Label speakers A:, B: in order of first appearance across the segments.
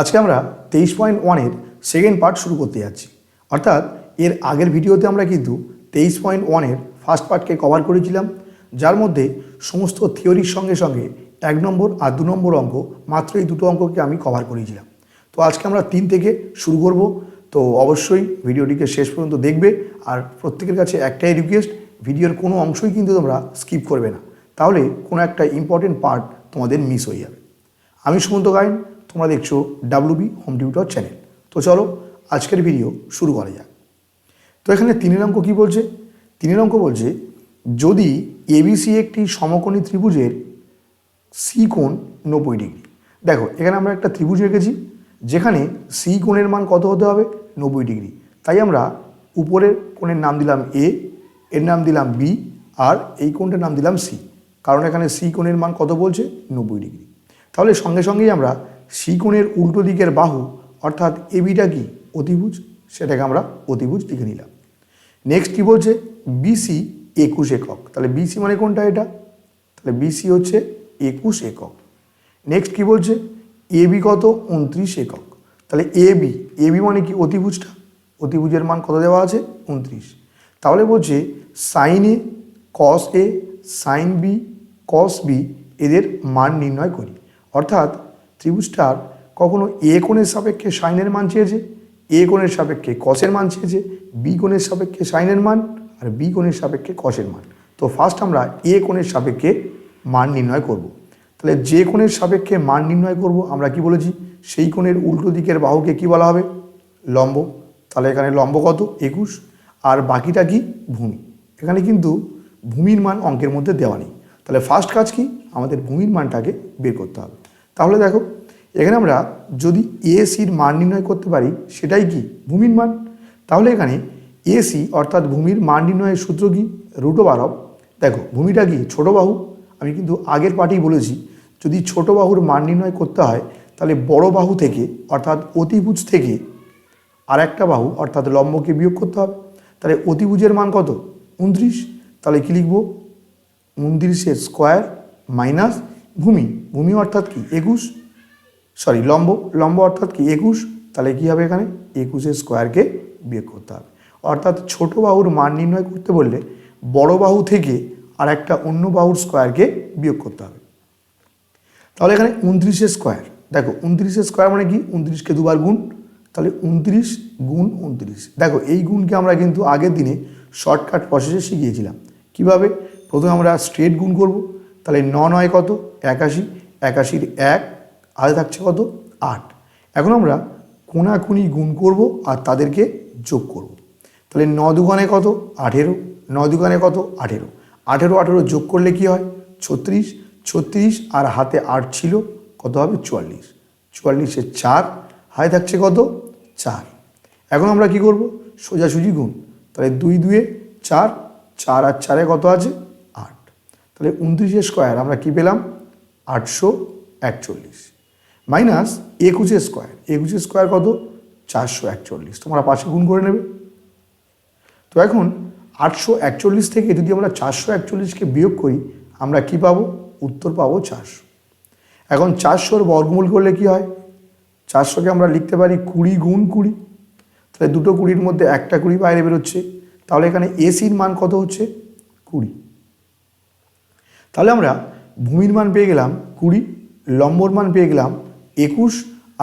A: আজকে আমরা তেইশ পয়েন্ট ওয়ানের সেকেন্ড পার্ট শুরু করতে যাচ্ছি। অর্থাৎ এর আগের ভিডিওতে আমরা কিন্তু তেইশ পয়েন্ট ওয়ানের ফার্স্ট পার্টকে কভার করেছিলাম, যার মধ্যে সমস্ত থিওরির সঙ্গে সঙ্গে এক নম্বর আর দু নম্বর অঙ্ক মাত্র এই দুটো অঙ্ককে আমি কভার করেছিলাম। তো আজকে আমরা তিন থেকে শুরু করব, তো অবশ্যই ভিডিওটিকে শেষ পর্যন্ত দেখবে, আর প্রত্যেকের কাছে একটাই রিকোয়েস্ট ভিডিওর কোনো অংশই কিন্তু তোমরা স্কিপ করবে না। তাহলে কোনো একটা ইম্পর্টেন্ট পার্ট তোমাদের মিস হয়ে যাবে। আমি সুমন্ত গাইন তোমরা দেখছ ডাব্লুবি হোম টিউটর চ্যানেল তো চলো, আজকের ভিডিও শুরু করা যাক। তো এখানে তিনের অঙ্ক কী বলছে? তিনের অঙ্ক বলছে, যদি এবিসি একটি সমকোণী ত্রিভুজের সি কোণ নব্বই ডিগ্রি। দেখো, এখানে আমরা একটা ত্রিভুজ রেখেছি, যেখানে সি কোণের মান কত হতে হবে? নব্বই ডিগ্রি। তাই আমরা উপরের কোণের নাম দিলাম এ এর নাম দিলাম বি আর এই কোণটার নাম দিলাম সি কারণ এখানে সি কোণের মান কত বলছে? নব্বই ডিগ্রি। তাহলে সঙ্গে সঙ্গেই আমরা সি কোণের উল্টো দিকের বাহু, অর্থাৎ এবিটা কি? অতিভুজ। সেটাকে আমরা অতিভুজ লিখে নিলাম। নেক্সট কী বলছে? বিসি একুশ একক। তাহলে বিসি মানে কোনটা এটা? তাহলে বিসি হচ্ছে একুশ একক। নেক্সট কী বলছে? এবি কত? উনত্রিশ একক। তাহলে এবি এবি মানে কি অতিভুজটা? অতিভুজের মান কত দেওয়া আছে? উনত্রিশ। তাহলে বলছে sine A cos A sine B cos B এদের মান নির্ণয় করি। অর্থাৎ ত্রিভুজটার কখনো এ কোণের সাপেক্ষে সাইনের মান চেয়েছে, এ কোণের সাপেক্ষে কসের মান চেয়েছে, বি কোণের সাপেক্ষে সাইনের মান আর বি কোণের সাপেক্ষে কসের মান। তো ফার্স্ট আমরা এ কোণের সাপেক্ষে মান নির্ণয় করব। তাহলে যে কোণের সাপেক্ষে মান নির্ণয় করব, আমরা কি বলেছি? সেই কোণের উল্টো দিকের বাহুকে কি বলা হবে? লম্ব। তাহলে এখানে লম্ব কত? একুশ। আর বাকিটা কি? ভূমি। এখানে কিন্তু ভূমির মান অঙ্কের মধ্যে দেওয়া নেই। তাহলে ফার্স্ট কাজ কি? আমাদের ভূমির মানটাকে বের করতে হবে। তাহলে দেখো, এখানে আমরা যদি এসির মান নির্ণয় করতে পারি, সেটাই কি? ভূমির মান। তাহলে এখানে এসি অর্থাৎ ভূমির মান নির্ণয়ের সূত্র কি? রুটো বারব দেখো, ভূমিটা কি? ছোট বাহু। আমি কিন্তু আগের পার্টেই বলেছি, যদি ছোট বাহুর মান নির্ণয় করতে হয়, তাহলে বড় বাহু থেকে, অর্থাৎ অতিভুজ থেকে আর একটা বাহু, অর্থাৎ লম্বকে বিয়োগ করতে হবে। তাহলে অতিভুজের মান কত? উনত্রিশ। তাহলে কী লিখব? উনত্রিশের স্কোয়ার মাইনাস ভূমি ভূমি অর্থাৎ কি? একুশ? সরি লম্ব লম্ব অর্থাৎ কি? একুশ? তাহলে কী হবে এখানে? একুশের স্কোয়ারকে বিয়োগ করতে হবে। অর্থাৎ ছোট বাহুর মান নির্ণয় করতে বললে বড় বাহু থেকে আর একটা অন্য বাহুর স্কোয়ারকে বিয়োগ করতে হবে। তাহলে এখানে উনত্রিশের স্কোয়ার দেখো উনত্রিশের স্কোয়ার মানে কি? উনত্রিশকে দুবার গুণ, তাহলে উনত্রিশ গুণ উনত্রিশ। দেখো এই গুণকে আমরা কিন্তু আগের দিনে শর্টকাট প্রসেসে শিখিয়েছিলাম। কীভাবে? প্রথমে আমরা স্ট্রেট গুণ করব, তাহলে ন নয় কত? একাশি, একাশির এক, আগে থাকছে কত? আট। এখন আমরা কোনাকুনি গুণ করব আর তাদেরকে যোগ করব। তাহলে ন দুগানে কত? আঠেরো। ন দুগানে কত? আঠেরো। আঠেরো আঠেরো যোগ করলে কি হয়? ছত্রিশ। ছত্রিশ আর হাতে আট ছিল, কত হবে? চুয়াল্লিশ। চুয়াল্লিশের চার, হাতে থাকছে কত? চার। এখন আমরা কি করব? সোজাসুজি গুণ। তাহলে দুই দুয়ে চার চার আর চারে কত আছে? আট। তাহলে উনত্রিশের স্কোয়ার আমরা কি পেলাম? আটশো একচল্লিশ। মাইনাস একুশের স্কোয়ার। একুশে স্কোয়ার কত? চারশো একচল্লিশ। তোমরা পাশে গুণ করে নেবে। তো এখন আটশো একচল্লিশ থেকে যদি আমরা চারশো একচল্লিশকে বিয়োগ করি, আমরা কি পাবো? উত্তর পাবো চারশো। এখন চারশোর বর্গমূল করলে কি হয়? চারশোকে আমরা লিখতে পারি কুড়ি গুণ কুড়ি। তাহলে দুটো কুড়ির মধ্যে একটা কুড়ি বাইরে বেরোচ্ছে। তাহলে এখানে এসির মান কত হচ্ছে? কুড়ি। তাহলে আমরা ভূমির মান পেয়ে গেলাম কুড়ি, লম্বর মান পেয়ে গেলাম একুশ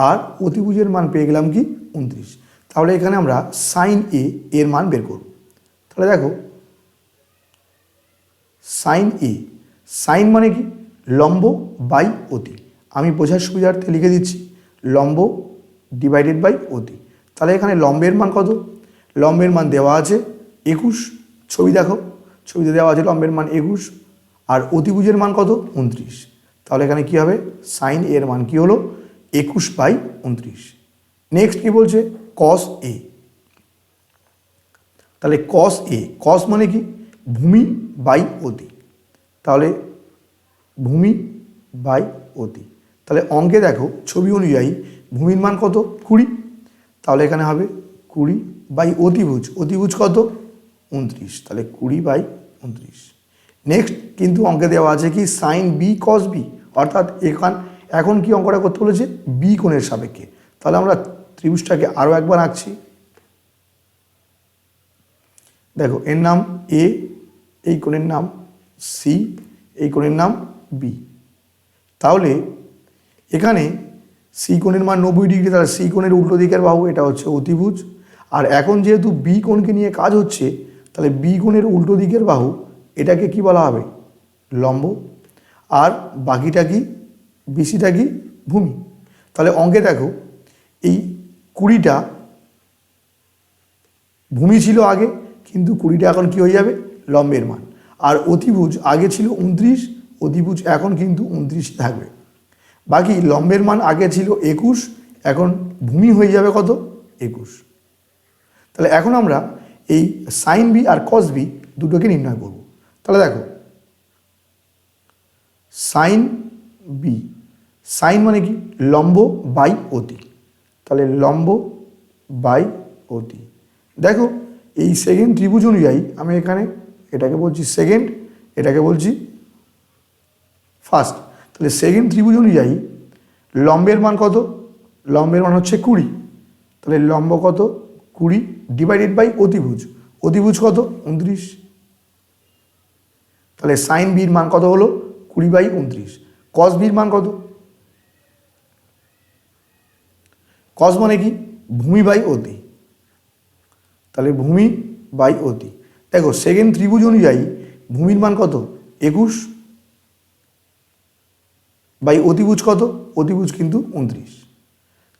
A: আর অতিভুজের মান পেয়ে গেলাম কি উনত্রিশ। তাহলে এখানে আমরা সাইন এ এর মান বের করব। তাহলে দেখো সাইন এ সাইন মানে কি? লম্ব বাই অতি। আমি বোঝার সুবিধার্থে লিখে দিচ্ছি, লম্ব ডিভাইডেড বাই অতি। তাহলে এখানে লম্বের মান কত? লম্বের মান দেওয়া আছে একুশ, ছবি দেখো, ছবিতে দেওয়া আছে লম্বের মান একুশ আর অতিভুজের মান কত? উনত্রিশ। তাহলে এখানে কি হবে? সাইন এর মান কি হলো? একুশ বাই উনত্রিশ। নেক্সট কি বলছে? কস এ তাহলে কস এ কস মানে কি? ভূমি বাই অতি। তাহলে ভূমি বাই অতি। তাহলে অঙ্কে দেখো, ছবি অনুযায়ী ভূমির মান কত? কুড়ি। তাহলে এখানে হবে কুড়ি বাই অতিভুজ। অতিভুজ কত? উনত্রিশ। তাহলে কুড়ি বাই উনত্রিশ। নেক্সট কিন্তু অঙ্কে দেওয়া আছে কি সাইন বি কস বি অর্থাৎ এখান, এখন কি অঙ্কটা করতে বলেছে? বি কোণের সাপেক্ষে। তাহলে আমরা ত্রিভুজটাকে আরও একবার আঁকছি। দেখো, এর নাম এ এই কোণের নাম সি এই কোণের নাম বি তাহলে এখানে সি কোণের মান নব্বই ডিগ্রি, তাহলে সি কোণের উল্টো দিকের বাহু, এটা হচ্ছে অতিভুজ। আর এখন যেহেতু বি কোণকে নিয়ে কাজ হচ্ছে, তাহলে বি কোণের উল্টো দিকের বাহু এটাকে কি বলা হবে? লম্ব। আর বাকিটা কি? বিসিটা কি? ভূমি। তাহলে অঙ্কে দেখো, এই কুড়িটা ভূমি ছিল আগে, কিন্তু কুড়িটা এখন কি হয়ে যাবে? লম্বের মান। আর অতিভুজ আগে ছিল উনত্রিশ, অতিভুজ এখন কিন্তু উনত্রিশ থাকবে। বাকি লম্বের মান আগে ছিল একুশ, এখন ভূমি হয়ে যাবে কত? একুশ। তাহলে এখন আমরা এই সাইন বি আর কস বি দুটোকে নির্ণয় করব। তাহলে দেখো সাইন বি সাইন মানে কি? লম্ব বাই অতি। তাহলে লম্ব বাই অতি। দেখো, এই সেকেন্ড ত্রিভুজ অনুযায়ী আমি এখানে এটাকে বলছি সেকেন্ড এটাকে বলছি ফার্স্ট তাহলে সেকেন্ড ত্রিভুজ অনুযায়ী লম্বের মান কত? লম্বের মান হচ্ছে কুড়ি। তাহলে লম্ব কত? কুড়ি ডিভাইডেড বাই অতিভুজ। অতিভুজ কত? উনত্রিশ। তাহলে সাইন বির মান কত হলো? কুড়ি বাই উনত্রিশ। কস বির মান কত? কস মানে কি? ভূমি বাই অতি। তাহলে ভূমি বাই অতি। দেখো সেকেন্ড ত্রিভুজ অনুযায়ী ভূমির মান কত? একুশ বাই অতিভুজ কত? অতিভুজ কিন্তু উনত্রিশ।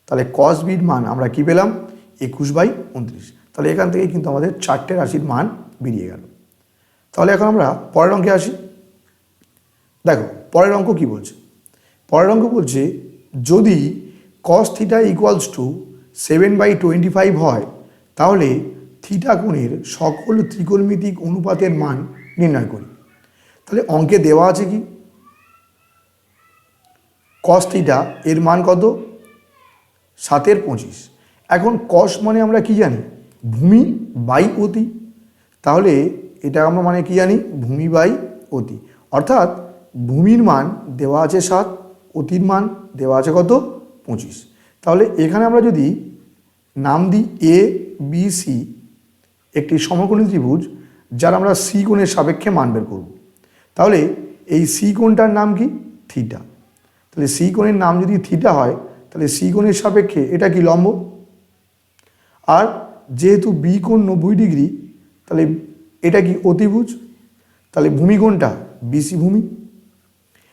A: তাহলে কস বির মান আমরা কি পেলাম? একুশ বাই উনত্রিশ। তাহলে এখান থেকে কিন্তু আমাদের চারটে রাশির মান বেরিয়ে গেল। তাহলে এখন আমরা পরের অঙ্কে আসি। দেখো, পরের অঙ্ক কি বলছে? পরের অঙ্ক বলছে, যদি cos theta equals to seven by twenty five হয়, তাহলে থিটা কোণের সকল ত্রিকোণমিতিক অনুপাতের মান নির্ণয় করি। তাহলে অঙ্কে দেওয়া আছে কি? কস থিটা এর মান কত? সাতের পঁচিশ। এখন কস মানে আমরা কি জানি? ভূমি, বাই অতি। তাহলে এটা আমরা মানে কি জানি? ভূমি বাই অতি। অর্থাৎ ভূমির মান দেওয়া আছে সাত, অতির মান দেওয়া আছে কত? পঁচিশ। তাহলে এখানে আমরা যদি নাম দিই এ বি সি একটি সমকোণী ত্রিভুজ, যার আমরা সি কোণের সাপেক্ষে মান বের করব। তাহলে এই সি কোণটার নাম কি? থিটা। তাহলে সি কোণের নাম যদি থিটা হয়, তাহলে সি কোণের সাপেক্ষে এটা কি লম্ব? আর যেহেতু বি কোণ নব্বই ডিগ্রি, তাহলে এটা কি অতিভুজ? তাহলে ভূমি কোণটা বিসি ভূমি।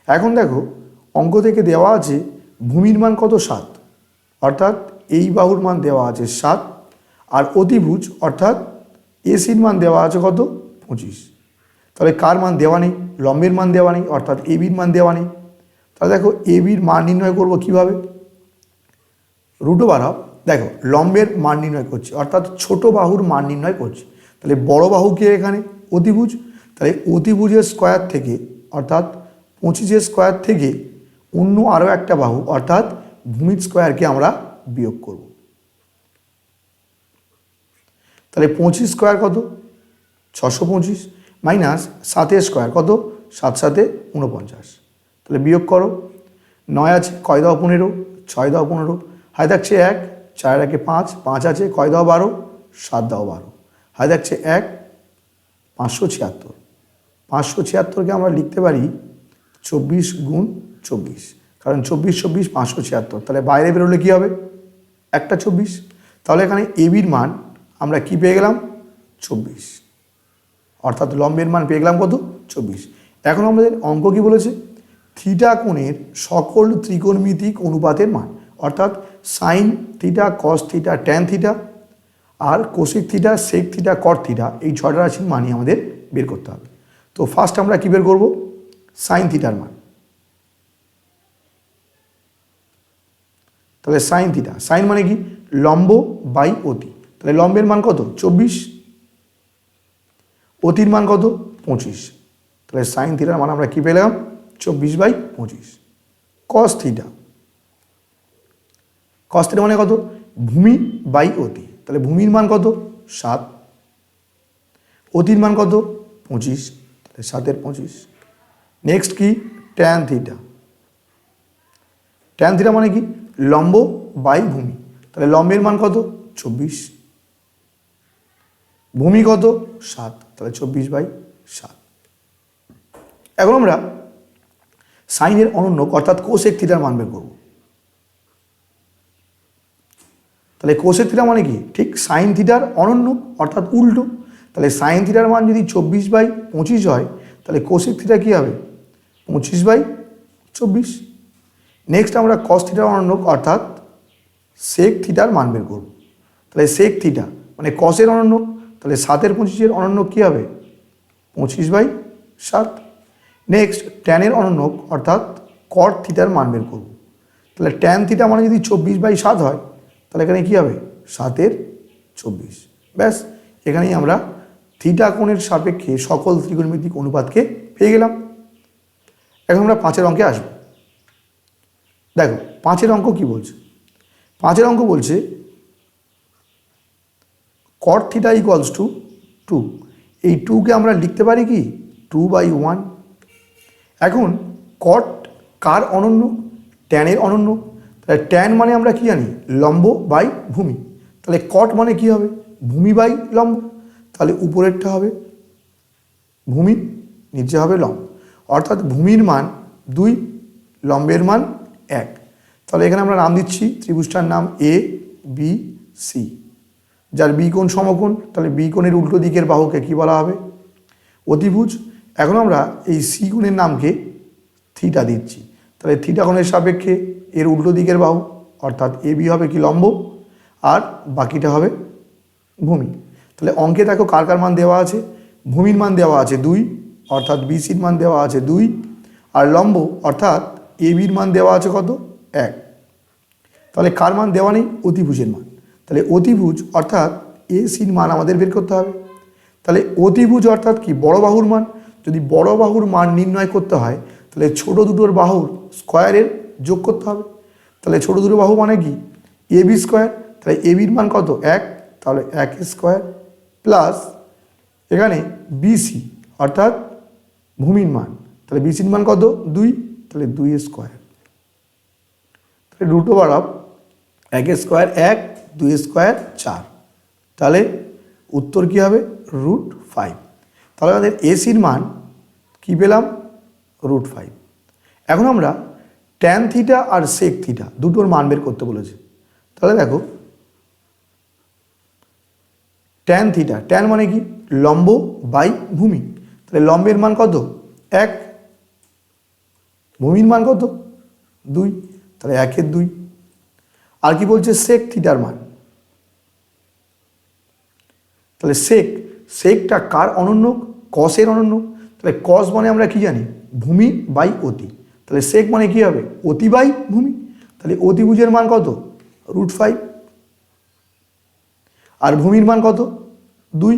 A: এখন দেখো, অঙ্ক থেকে দেওয়া আছে ভূমির মান কত? সাত। অর্থাৎ এই বাহুর মান দেওয়া আছে সাত। আর অতিভুজ, অর্থাৎ এসির মান দেওয়া আছে কত? পঁচিশ। তাহলে কার মান দেওয়া নেই? লম্বের মান দেওয়া নেই, অর্থাৎ এবির মান দেওয়া নেই। তাহলে দেখো এবির মান নির্ণয় করব কীভাবে? রুটো বাড়াও দেখো, লম্বের মান নির্ণয় করছি, অর্থাৎ ছোট বাহুর মান নির্ণয় করছি। তাহলে বড় বাহু কে এখানে? অতিভুজ। তাহলে অতিভুজের স্কোয়ার থেকে, অর্থাৎ পঁচিশের স্কোয়ার থেকে অন্য আরও একটা বাহু, অর্থাৎ ভূমির স্কোয়ারকে আমরা বিয়োগ করব। তাহলে পঁচিশ স্কোয়ার কত? ছশো পঁচিশ মাইনাস সাতের স্কোয়ার কত? সাত সাতে উনপঞ্চাশ তাহলে বিয়োগ করো। নয় আছে, কয় দাও পনেরো? ছয় দাও পনেরো। হাই থাকছে এক, চার একে পাঁচ পাঁচ আছে, কয় দাও বারো? সাত দাও বারো। হাই থাকছে এক, পাঁচশো ছিয়াত্তর। পাঁচশো ছিয়াত্তরকে আমরা লিখতে পারি চব্বিশ গুণ চব্বিশ। কারণ চব্বিশ চব্বিশ, পাঁচশো ছিয়াত্তর। তাহলে বাইরে বেরোলে কী হবে? একটা চব্বিশ। তাহলে এখানে এবির মান আমরা কি পেয়ে গেলাম? চব্বিশ। অর্থাৎ লম্বের মান পেয়ে গেলাম কত? চব্বিশ। এখন আমাদের অঙ্ক কি বলেছে? থিটা কোণের সকল ত্রিকোণমিতিক অনুপাতের মান। অর্থাৎ sine theta, cos theta, tan theta আর cosec theta, sec theta, cot theta, এই ছটা রাশির মানই আমাদের বের করতে হবে। তো ফার্স্ট আমরা কি বের করব? সাইন থিটার মান। তাহলে সাইন থিটা সাইন মানে কি? লম্ব বাই অতি। তাহলে লম্বের মান কত? চব্বিশ। অতির মান কত? পঁচিশ। তাহলে সাইন থিটার মান আমরা কি পেলাম? চব্বিশ বাই পঁচিশ। Cos theta. কস থিটা মানে কত? ভূমি বাই অতি। তাহলে ভূমির মান কত? সাত। অতির মান কত? পঁচিশ। তাহলে সাতের পঁচিশ। নেক্সট কি? ট্যান থিটা ট্যান থিটা মানে কি? লম্ব বাই ভূমি। তাহলে লম্বের মান কত? চব্বিশ। ভূমি কত? সাত। তাহলে চব্বিশ বাই সাত। এখন আমরা সাইনের অনন্য, অর্থাৎ কোসেক থিটার মান বের করব। তাহলে কোষের থিটা মানে কি? ঠিক সাইন থিটার অনন্য, অর্থাৎ উল্টো। তাহলে সাইন থিটার মান যদি চব্বিশ বাই পঁচিশ হয়, তাহলে কোষের থিটা কী হবে? পঁচিশ বাই চব্বিশ। নেক্সট আমরা কস থিটার অনন্য, অর্থাৎ সেক থিটার মান বের করব। তাহলে সেক থিটা মানে কসের অনন্য, তাহলে সাতের পঁচিশের অনন্য কী হবে? পঁচিশ বাই সাত। নেক্সট ট্যানের অনন্য, অর্থাৎ কট থিটার মান বের করব। তাহলে ট্যান থিটা মানে যদি চব্বিশ বাই সাত হয় তাহলে এখানে কী হবে? সাতের চব্বিশ। ব্যাস, এখানেই আমরা থিটা কোণের সাপেক্ষে সকল ত্রিকোণমিতিক অনুপাতকে পেয়ে গেলাম। এখন আমরা পাঁচের অঙ্কে আসব। দেখো, পাঁচের অঙ্ক কি বলছে? পাঁচের অঙ্ক বলছে cot theta equals to two এই টুকে আমরা লিখতে পারি কি? টু বাই ওয়ান এখন কট কার অনন্য? ট্যানের অনন্য। তাহলে ট্যান মানে আমরা কি জানি? লম্ব বাই ভূমি। তাহলে কট মানে কি হবে? ভূমি বাই লম্ব। তাহলে উপরেরটা হবে ভূমি, নিচে হবে লম্ব। অর্থাৎ ভূমির মান দুই, লম্বের মান এক। তাহলে এখানে আমরা নাম দিচ্ছি ত্রিভুজটার নাম এ বি সি যার বি কোণ সমকোণ, তাহলে বি কোণের উল্টো দিকের বাহুকে কি বলা হবে? অতিভুজ। এখন আমরা এই সি কোণের নামকে থিটা দিচ্ছি। তাহলে থিটা কোণের সাপেক্ষে এর উল্টো দিকের বাহু, অর্থাৎ এ বি হবে কি লম্ব, আর বাকিটা হবে ভূমি। তাহলে অঙ্কে দেখো কার কার মান দেওয়া আছে? ভূমির মান দেওয়া আছে দুই, অর্থাৎ বিসির মান দেওয়া আছে দুই, আর লম্ব, অর্থাৎ এ বির মান দেওয়া আছে কত? এক। তাহলে কার মান দেওয়া নেই? অতিভুজের মান। তাহলে অতিভুজ, অর্থাৎ এ সির মান আমাদের বের করতে হবে। তাহলে অতিভুজ, অর্থাৎ কি? বড় বাহুর মান। যদি বড় বাহুর মান নির্ণয় করতে হয়, তাহলে ছোট দুটোর বাহুর স্কোয়ারের যোগ করতে হবে। তাহলে ছোট দুটো বাহু মানে কি? এ বি স্কোয়ার, তাহলে এ বির মান কত? এক। তাহলে এক স্কোয়ার প্লাস এখানে বিসি অর্থাৎ ভূমির মান। তাহলে বিসির মান কত? দুই। তাহলে দুই স্কোয়ার। তাহলে রুট ওভার অফ এক স্কোয়ার এক, দুই স্কোয়ার চার। তাহলে উত্তর কী হবে? রুট ফাইভ তাহলে আমাদের এসির মান কী পেলাম? রুট ফাইভ এখন আমরা ট্যান থিটা আর সেক থিটা দুটোর মান বের করতে বলেছে। তাহলে দেখো ট্যান থিটা ট্যান মানে কি? লম্ব বাই ভূমি। তাহলে লম্বের মান কত? এক। ভূমির মান কত? দুই। তাহলে একের দুই। আর কি বলছে? সেক থিটার মান। তাহলে সেক সেকটা কার অনন্য? কসের অনন্য। তাহলে কস মানে আমরা কি জানি? ভূমি বাই অতি। তাহলে সেক মানে কি হবে? অতি বাই ভূমি। তাহলে অতিভুজের মান কত? রুট ফাইভ আর ভূমির মান কত? দুই।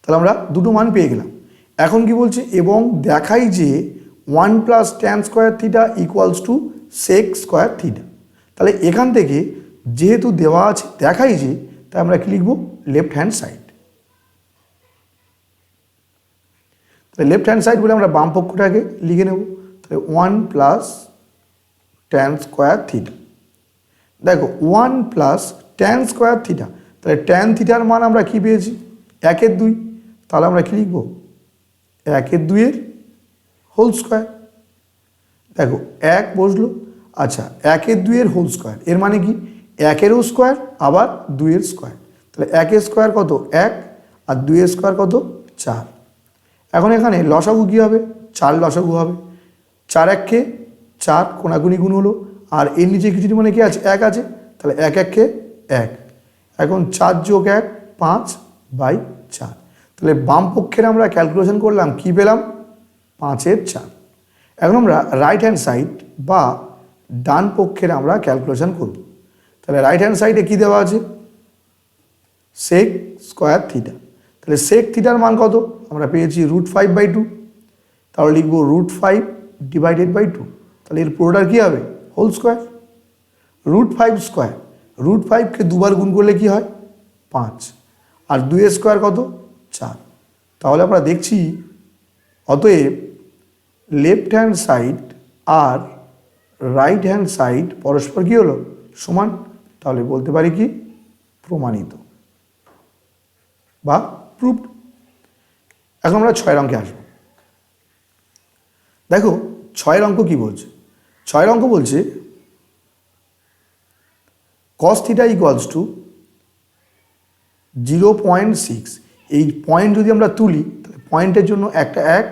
A: তাহলে আমরা দুটো মান পেয়ে গেলাম। এখন কি বলছে? এবং দেখাই যে one plus tan square theta equals to sec square theta তাহলে এখান থেকে যেহেতু দেওয়া আছে, দেখাই যে তাই আমরা কি লিখব? লেফট হ্যান্ড সাইড তাহলে লেফট হ্যান্ড সাইড বলে আমরা বাম পক্ষটাকে লিখে নেব। তাহলে one plus tan square theta দেখো one plus tan square theta তাহলে ট্যান থিটার মান আমরা কি পেয়েছি? একের দুই। তাহলে আমরা কি লিখব? একের দুইয়ের হোল স্কোয়ার দেখো, এক বসল। আচ্ছা একের দুইয়ের হোল স্কোয়ার এর মানে কি? একেরও স্কোয়ার আবার দুইয়ের স্কোয়ার তাহলে একের স্কোয়ার কত? এক। আর দুইয়ের স্কোয়ার কত? চার। এখন এখানে লসাগু কী হবে? চার লসাগু হবে। চার এককে চার কোনাগুনি গুণ হলো। আর এর নিচে কিছু মানে কি আছে? এক আছে। তাহলে এক এককে এক। এখন চার যোগ এক, পাঁচ বাই চার। তাহলে বাম পক্ষের আমরা ক্যালকুলেশন করলাম, কি পেলাম? পাঁচের চার। এখন আমরা রাইট হ্যান্ড সাইড বা ডান পক্ষের আমরা ক্যালকুলেশন করব। তাহলে রাইট হ্যান্ড সাইডে কী দেওয়া আছে? সেক স্কোয়ার থিটা তাহলে সেক থিটার মান কত? আমরা পেয়েছি রুট ফাইভ বাই টু তাহলে লিখব root five divided by two তাহলে এর পুরোটার কী হবে? Whole square root five square root ফাইভকে দুবার গুণ করলে কি হয়? পাঁচ, আর দুই স্কোয়ার কত? চার, তাহলে আমরা দেখছি অতএব লেফট হ্যান্ড সাইড আর রাইট হ্যান্ড সাইড পরস্পর কী হলো? সমান, তাহলে বলতে পারি কি? প্রমাণিত, বা প্রুফড এখন আমরা ছয়ের অঙ্কে আসব। দেখো, ছয়ের অঙ্ক কি বলছে? ছয়ের অঙ্ক বলছে cos theta equals to zero point six এই পয়েন্ট যদি আমরা তুলি, তাহলে পয়েন্টের জন্য একটা এক,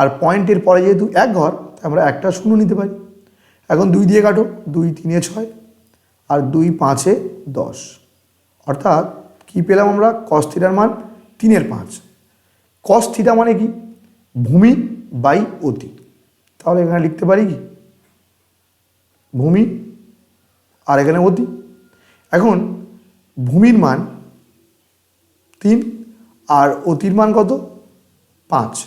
A: আর পয়েন্টের পরে যেহেতু এক ঘর আমরা একটা শূন্য নিতে পারি। এখন দুই দিয়ে কাটো, দুই তিনে ছয়, আর দুই পাঁচে দশ। অর্থাৎ কি পেলাম আমরা? কস থিটার মান তিনের পাঁচ। কস থিটা মানে কি? ভূমি বাই অতি। তাহলে এখানে লিখতে পারি কি? ভূমি, আর এখানে অতি। এখন ভূমির মান তিন, আর অতির মান কত? পাঁচ।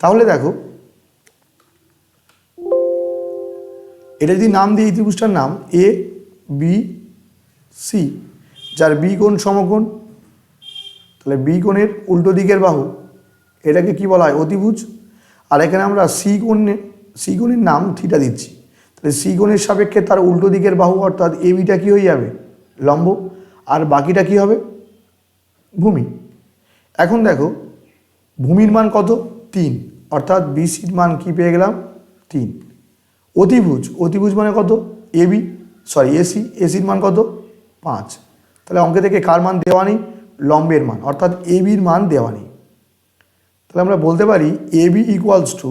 A: তাহলে দেখো, এটা যদি নাম দিই এই নাম এ বি সি যার বি কোণ, সমকোণ তাহলে বি কোণের উল্টো দিকের বাহু, এটাকে কি বলা হয়? অতিভুজ। আর এখানে আমরা সি কোণে সি কোণের নাম থিটা দিচ্ছি। তাহলে সি কোণের সাপেক্ষে তার উল্টো দিকের বাহু অর্থাৎ এ বিটা কী হয়ে যাবে? লম্ব। আর বাকিটা কি হবে? ভূমি। এখন দেখো, ভূমির মান কত? তিন। অর্থাৎ বিসির মান কি পেয়ে গেলাম? তিন। অতিভুজ। অতিভুজ মানে কত? এবি সরি এসি এসির মান কত? পাঁচ। তাহলে অঙ্কে থেকে কার মান দেওয়া নেই? লম্বের মান, অর্থাৎ এবির মান দেওয়া নেই। তাহলে আমরা বলতে পারি AB equals to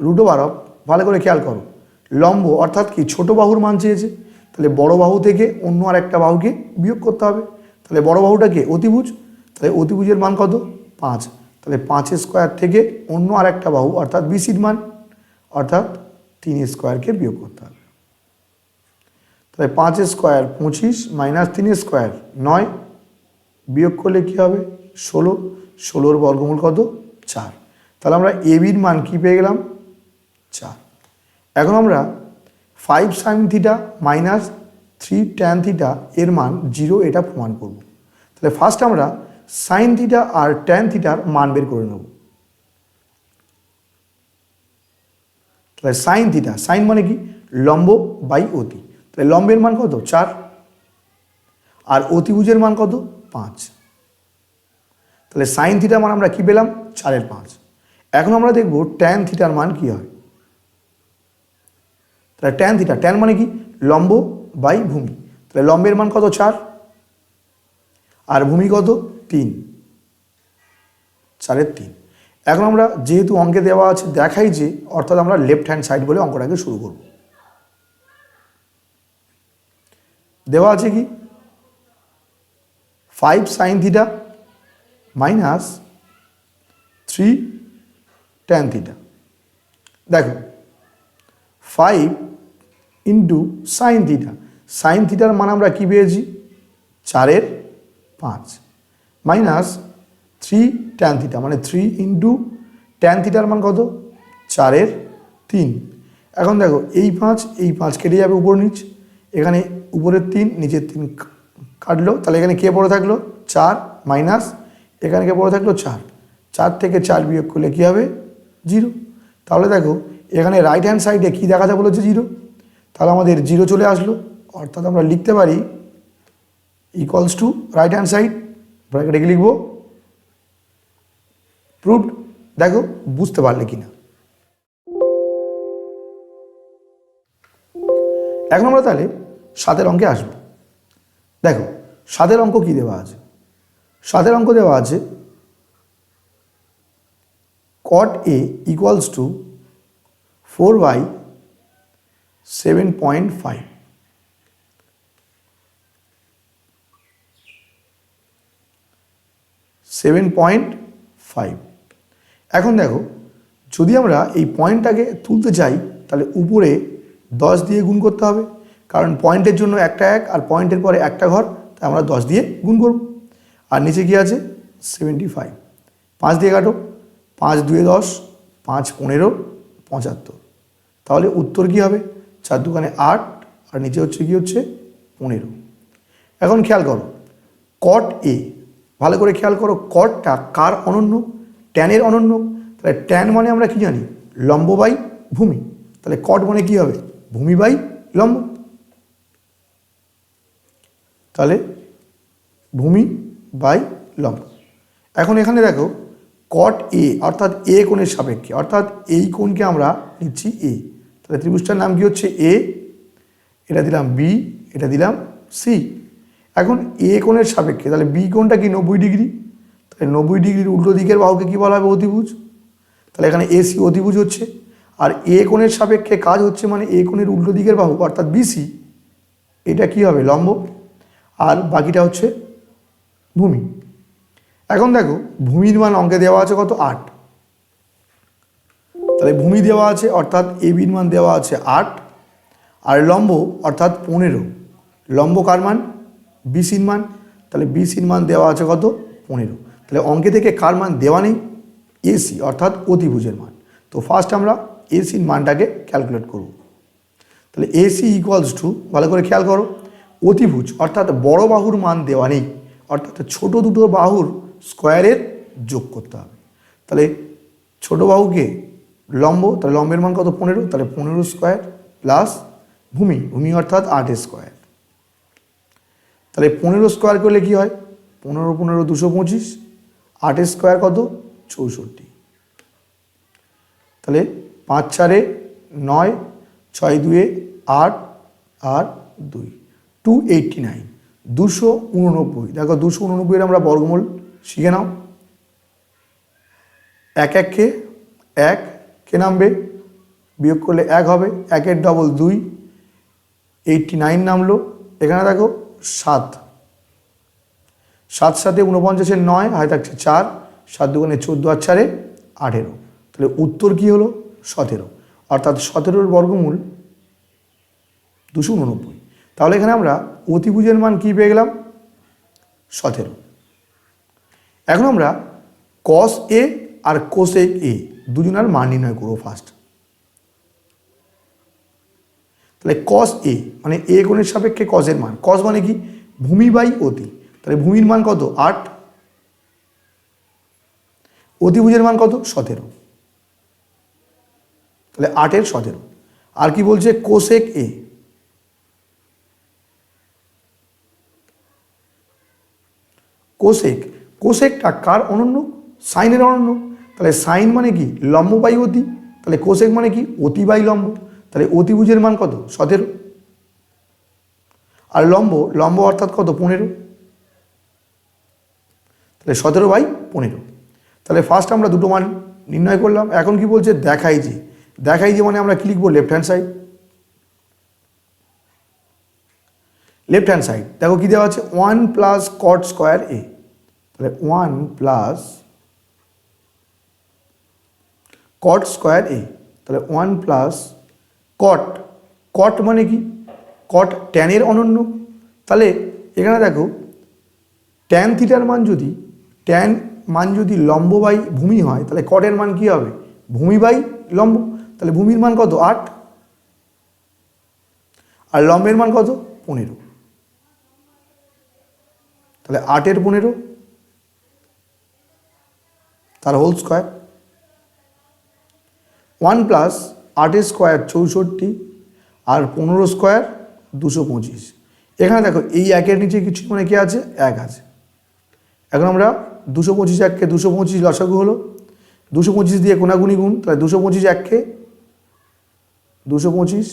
A: root over of ভালো করে খেয়াল করো, লম্ব অর্থাৎ কি ছোট বাহুর মান চেয়েছে? তাহলে বড় বাহু থেকে অন্য আর একটা বাহুকে বিয়োগ করতে হবে। তাহলে বড় বাহুটাকে অতিভুজ। তাহলে অতিভুজের মান কত? পাঁচ। তাহলে পাঁচ স্কোয়ার থেকে অন্য আর একটা বাহু, অর্থাৎ বিসির মান, অর্থাৎ তিন স্কোয়ারকে বিয়োগ করতে হবে। তাহলে পাঁচ স্কোয়ার পঁচিশ মাইনাস তিন স্কোয়ার নয় বিয়োগ করলে কী হবে? ষোলো। ষোলোর বর্গমূল কত? চার। তাহলে আমরা এবির মান কী পেয়ে গেলাম? চার। এখন আমরা five sine theta minus three tan theta এর মান জিরো এটা প্রমাণ করব। তাহলে ফার্স্ট আমরা সাইন থিটা আর ট্যান থিটার মান বের করে নেব। তাহলে সাইন থিটা সাইন মানে কি? লম্ব বাই অতি। তাহলে লম্বের মান কত? চার। আর অতিভুজের মান কত? পাঁচ। তাহলে সাইন থিটার মান আমরা কি পেলাম? চারের পাঁচ। এখন আমরা দেখব ট্যান থিটার মান কি হয়? তাহলে ট্যান থিটা ট্যান মানে কি? লম্ব বাই ভূমি। তাহলে লম্বের মান কত? চার। আর ভূমি কত? তিন। চারের তিন। এখন আমরা যেহেতু অঙ্কে দেওয়া আছে, দেখাই যে, অর্থাৎ আমরা লেফট হ্যান্ড সাইড বলে অঙ্কটাকে শুরু করব। দেওয়া আছে কি? Five sine theta minus three tan theta দেখো five into sine theta sine থিটার মান আমরা কী পেয়েছি? চারের পাঁচ মাইনাস থ্রি ট্যান থিটা মানে থ্রি ইন্টু ট্যান থিটার মান কত? চারের তিন। এখন দেখো, এই পাঁচ এই পাঁচ কেটে যাবে উপর নিচ। এখানে উপরের তিন, নিচের তিন। কাটলো, তাহলে এখানে কে পড়ে থাকল? চার মাইনাস এখানে কে পড়ে থাকল? চার। চার থেকে চার বিয়োগ করলে কী হবে? জিরো তাহলে দেখো, এখানে রাইট হ্যান্ড সাইডে কী দেখা দেখাতে বলেছে জিরো তাহলে আমাদের জিরো চলে আসলো। অর্থাৎ আমরা লিখতে পারি equals to right hand side ব্র্যাকেটে লিখব? প্রুভড দেখো, বুঝতে পারলে কি না এখন আমরা তাহলে সাতের অঙ্কে আসব। দেখো সাতের অঙ্ক কি দেওয়া আছে? সাতের অঙ্ক দেওয়া আছে cot A equals to four by seven point five seven point five এখন দেখো, যদি আমরা এই পয়েন্টটাকে তুলতে চাই, তাহলে উপরে দশ দিয়ে গুণ করতে হবে। কারণ পয়েন্টের জন্য একটা এক আর পয়েন্টের পরে একটা ঘর, তাই আমরা দশ দিয়ে গুণ করব। আর নিচে কী আছে? সেভেন্টি ফাইভ পাঁচ দিয়ে কাটো, পাঁচ দুয়ে দশ, পাঁচ পনেরো, পঁচাত্তর। তাহলে উত্তর কী হবে? চার দোকানে আট, আর নিচে হচ্ছে কি হচ্ছে? পনেরো। এখন খেয়াল করো কট এ ভালো করে খেয়াল করো কটটা কার অনন্য? ট্যানের অনন্য। তাহলে ট্যান মানে আমরা কি জানি? লম্ব বাই ভূমি। তাহলে কট মানে কি হবে? ভূমি বাই লম্ব। তাহলে ভূমি বাই লম্ব। এখন এখানে দেখো কট এ অর্থাৎ এ কোণের সাপেক্ষে, অর্থাৎ এই কোণকে আমরা নিচ্ছি এ তাহলে ত্রিভুজটার নাম কি হচ্ছে এ এটা দিলাম বি এটা দিলাম সি এখন এ কোণের সাপেক্ষে, তাহলে বি কোণটা কি নব্বই ডিগ্রি? তাহলে নব্বই ডিগ্রির উল্টো দিকের বাহুকে কী বলা হবে? অতিভুজ। তাহলে এখানে এসি অতিভুজ হচ্ছে। আর এ কোণের সাপেক্ষে কাজ হচ্ছে মানে এ কোণের উল্টো দিকের বাহু, অর্থাৎ বিসি এটা কি হবে? লম্ব। আর বাকিটা হচ্ছে ভূমি। এখন দেখো, ভূমির মান অঙ্কে দেওয়া আছে কত? আট। তাহলে ভূমি দেওয়া আছে, অর্থাৎ এবির মান দেওয়া আছে আট। আর লম্ব, অর্থাৎ পনেরো। লম্ব কার মান? বিসির মান। তাহলে বিসির মান দেওয়া আছে কত? পনেরো। তাহলে অঙ্কে থেকে কার মান দেওয়া নেই? এসি, অর্থাৎ অতিভুজের মান। তো ফার্স্ট আমরা এসির মানটাকে ক্যালকুলেট করব। তাহলে এসি ইকুয়ালস টু ভালো করে খেয়াল করো অতিভুজ, অর্থাৎ বড় বাহুর মান দেওয়া নেই। অর্থাৎ ছোট দুটো বাহুর স্কোয়ারের যোগ করতে হবে। তাহলে ছোট বাহুকে লম্ব, তাহলে লম্বের মান কত? পনেরো। তাহলে পনেরো স্কোয়ার প্লাস ভূমি। ভূমি অর্থাৎ আট স্কোয়ার তাহলে পনেরো স্কোয়ার করলে কি হয়? পনেরো পনেরো, দুশো পঁচিশ। আট স্কোয়ার কত? চৌষট্টি। তাহলে পাঁচ চারে নয়, ছয় দুয়ে আট, আর দুই। টু এইটটি নাইন দুশো উননব্বই। দেখো দুশো উননব্বইয়ের আমরা বর্গমূল শিখে নাও। এক এককে এক, কে নামবে? বিয়োগ করলে এক হবে, একের ডবল দুই এইটটি নাইন নামলো। এখানে দেখো সাত। সাত সাথে উনপঞ্চাশের নয় হাতে থাকছে চার। সাত দুগুণে চোদ্দ আর চারে আঠেরো। তাহলে উত্তর কি হলো? সতেরো। অর্থাৎ সতেরোর বর্গমূল দুশো উননব্বই। তাহলে এখানে আমরা অতিভুজের মান কী পেয়ে গেলাম? সতেরো। এখন আমরা কস এ আর কোসেক এ দুজনের মান নির্ণয় করব ফার্স্ট তাহলে কস এ মানে এ কোণের সাপেক্ষে কসের মান। কস মানে কি? ভূমি বাই অতি। তাহলে ভূমির মান কত? আট। অতিভুজের মান কত? সতেরো। তাহলে আটের সতেরো। আর কি বলছে? কোসেক এ কোসেক কোশেকটা কার অনন্য? সাইনের অনন্য। তাহলে সাইন মানে কি? লম্ব বাই অতি। তাহলে কোশেক মানে কি? অতি বাই লম্ব। তাহলে অতিভুজের মান কত? সতেরো। আর লম্ব লম্ব অর্থাৎ কত? পনেরো। তাহলে সতেরো বাই পনেরো। তাহলে ফার্স্ট আমরা দুটো মান নির্ণয় করলাম। এখন কি বলছে? দেখাই যে। দেখাই যে মানে আমরা কি লিখব? Left hand side left hand side দেখো কি দেওয়া আছে? One plus cot square A তাহলে one plus cot square A তাহলে ওয়ান প্লাস কট কট মানে কি? কট ট্যানের অনন্য। তাহলে এখানে দেখো ট্যান থিটার মান যদি ট্যান মান যদি লম্ব ভূমি হয়, তাহলে কটের মান কি হবে? ভূমি বাই লম্ব। তাহলে ভূমির মান কত? আট। আর লম্বের মান কত? পনেরো। তাহলে আটের পনেরো তার হোল স্কোয়ার ওয়ান প্লাস আটের স্কোয়ার চৌষট্টি আর পনেরো স্কোয়ার দুশো পঁচিশ। এখানে দেখো, এই একের নিচে কিছু মানে কি আছে? এক আছে। এখন আমরা দুশো পঁচিশ এককে দুশো পঁচিশ লসাগু হলো। দুশো পঁচিশ দিয়ে কোনাগুনি গুণ, তাহলে দুশো পঁচিশ এককে দুশো পঁচিশ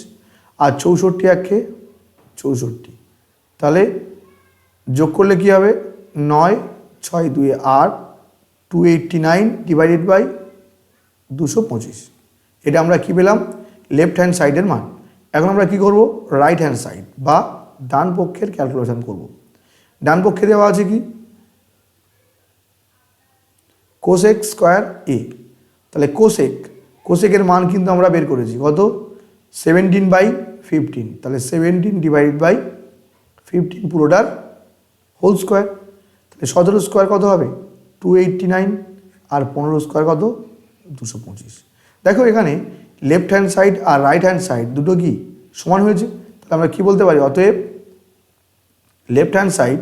A: আর চৌষট্টি এককে চৌষট্টি। তাহলে যোগ করলে কি হবে? নয়, ছয় দুই আট two eighty nine divided by দুশো পঁচিশ। এটা আমরা কি পেলাম? লেফট হ্যান্ড সাইডের মান। এখন আমরা কি করব? রাইট হ্যান্ড সাইড বা ডান পক্ষের ক্যালকুলেশন করব। ডান পক্ষে দেওয়া আছে কি? কোসেক স্কোয়ার এ তাহলে কোসেক কোসেকের মান কিন্তু আমরা বের করেছি। কত? সেভেন্টিন বাই ফিফটিন তাহলে সেভেন্টিন ডিভাইড বাই ফিফটিন পুরোটার হোল স্কোয়ার, তাহলে সতেরো স্কোয়ার কত হবে? টু এইটটি নাইন আর পনেরো স্কোয়ার কত? দুশো পঁচিশ। দেখো এখানে লেফট হ্যান্ড সাইড আর রাইট হ্যান্ড সাইড দুটো কি সমান হয়েছে? তাহলে আমরা কি বলতে পারি? অতএব লেফট হ্যান্ড সাইড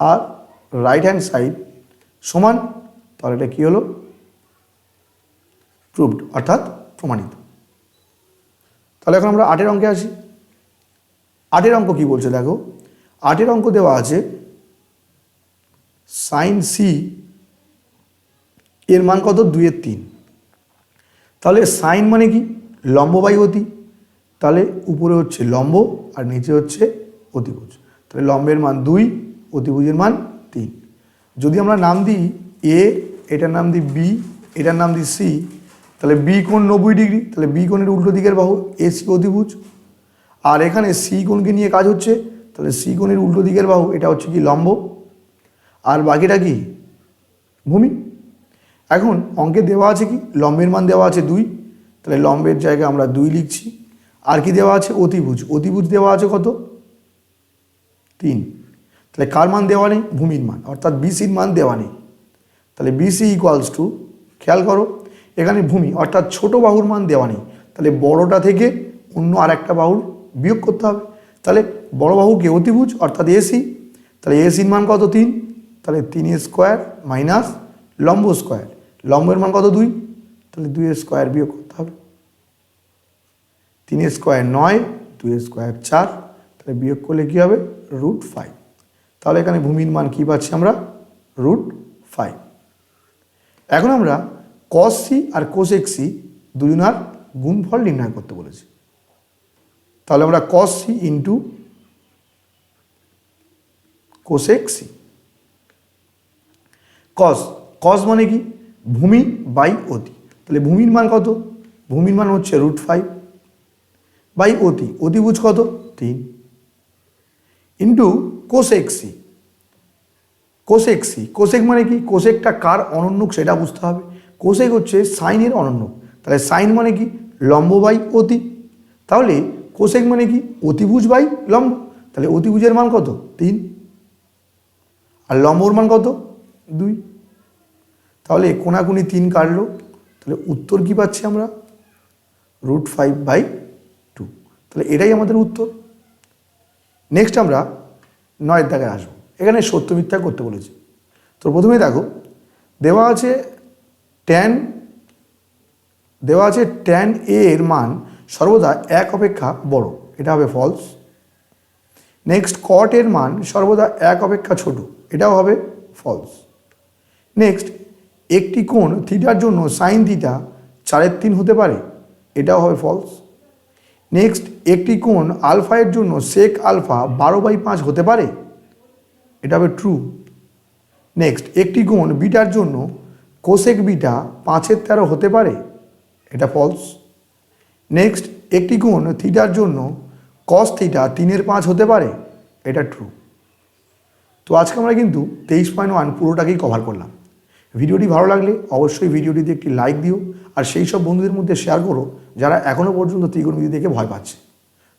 A: আর রাইট হ্যান্ড সাইড সমান, তাহলে এটা কী হলো? প্রুভড অর্থাৎ প্রমাণিত। তাহলে এখন আমরা আটের অঙ্কে আসি। আটের অঙ্ক কি বলছে দেখো? আটের অঙ্ক দেওয়া আছে। সাইন সি এর মান কত? দুইয়ের তিন। তাহলে সাইন মানে কি? লম্ব বাই অতি তাহলে উপরে হচ্ছে লম্ব আর নিচে হচ্ছে অতিভুজ। তাহলে লম্বের মান দুই, অতিভুজের মান তিন। যদি আমরা নাম দিই এ এটার নাম দিই বি এটার নাম দিই সি তাহলে বি কোণ নব্বই ডিগ্রি, তাহলে বি কোণের উল্টো দিকের বাহু এ সি অতিভুজ। আর এখানে সি কোণকে নিয়ে কাজ হচ্ছে তাহলে কোণের উল্টো দিকের বাহু, এটা হচ্ছে কি লম্ব? আর বাকিটা কি? ভূমি। এখন অঙ্কে দেওয়া আছে কি? লম্বের মান দেওয়া আছে দুই। তাহলে লম্বের জায়গায় আমরা দুই লিখছি। আর কি দেওয়া আছে? অতিভুজ। অতিভুজ দেওয়া আছে কত? তিন। তাহলে কার মান দেওয়া নেই? ভূমির মান। অর্থাৎ বিসির মান দেওয়া নেই। তাহলে বিসি ইকুয়ালস টু খেয়াল করো, এখানে ভূমি, অর্থাৎ ছোট বাহুর মান দেওয়া নেই। তাহলে বড়টা থেকে অন্য আর একটা বাহুর বিয়োগ করতে হবে। তাহলে বড় বাহুকে অতিভুজ? অর্থাৎ এসি তাহলে এসির মান কত? তিন। তাহলে তিন স্কোয়ার মাইনাস লম্ব স্কোয়ার লম্বের মান কত? দুই। তাহলে দুই স্কোয়ার বিয়োগ করতে হবে। তিন স্কোয়ার নয়, দুই স্কোয়ার চার। তাহলে বিয়োগ করলে কী হবে? রুট ফাইভ তাহলে এখানে ভূমির মান কী পাচ্ছি আমরা? রুট ফাইভ এখন আমরা কস সি আর কোসেক সি দুজনার গুণফল নির্ণয় করতে বলেছি। তাহলে আমরা cos C into cosec C cos cos মানে কি? ভূমি বাই অতি। তাহলে ভূমির মান কত? ভূমির মান হচ্ছে রুট ফাইভ বাই অতি। অতিভুজ কত? তিন। Into cosec C cosec C cosec মানে কি? কোসেকটা কার অনন্যক সেটা বুঝতে হবে। কোসেক হচ্ছে সাইনের অনন্যক। তাহলে সাইন মানে কি? লম্ব বাই অতি। তাহলে কোসেক মানে কি? অতিভুজ বাই লম্ব। তাহলে অতিভুজের মান কত? তিন। আর লম্বর মান কত? দুই। তাহলে কোনাকুনি তিন কাটলো। তাহলে উত্তর কি পাচ্ছি আমরা? Root five by two. তাহলে এটাই আমাদের উত্তর। নেক্সট আমরা নয়ের দাগে আসব। এখানে সত্য মিথ্যা করতে বলেছি। তো প্রথমে দেখো, দেওয়া আছে ট্যান দেওয়া আছে ট্যান এ এর মান সর্বদা এক অপেক্ষা বড়, এটা হবে ফলস নেক্সট কট এর মান সর্বদা এক অপেক্ষা ছোট, এটাও হবে ফলস নেক্সট একটি কোণ থিটার জন্য সাইন থিটা চারের তিন হতে পারে, এটাও হবে ফলস নেক্সট একটি কোণ আলফা এর জন্য সেক আলফা বারো বাই পাঁচ হতে পারে, এটা হবে ট্রু নেক্সট একটি কোণ বিটার জন্য কোসেক বিটা পাঁচের তেরো হতে পারে, এটা ফলস নেক্সট একটি গুণ থিটার জন্য কস থিটা তিনের পাঁচ হতে পারে, এটা ট্রু তো আজকে আমরা কিন্তু তেইশ পয়েন্ট ওয়ান পুরোটাকেই কভার করলাম। ভিডিওটি ভালো লাগলে অবশ্যই ভিডিওটিতে একটি লাইক দিও, আর সেই সব বন্ধুদের মধ্যে শেয়ার করো যারা এখনও পর্যন্ত ত্রিকোণমিতি দেখে ভয় পাচ্ছে।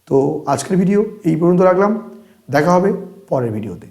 A: তো আজকের ভিডিও এই পর্যন্ত রাখলাম। দেখা হবে পরের ভিডিওতে।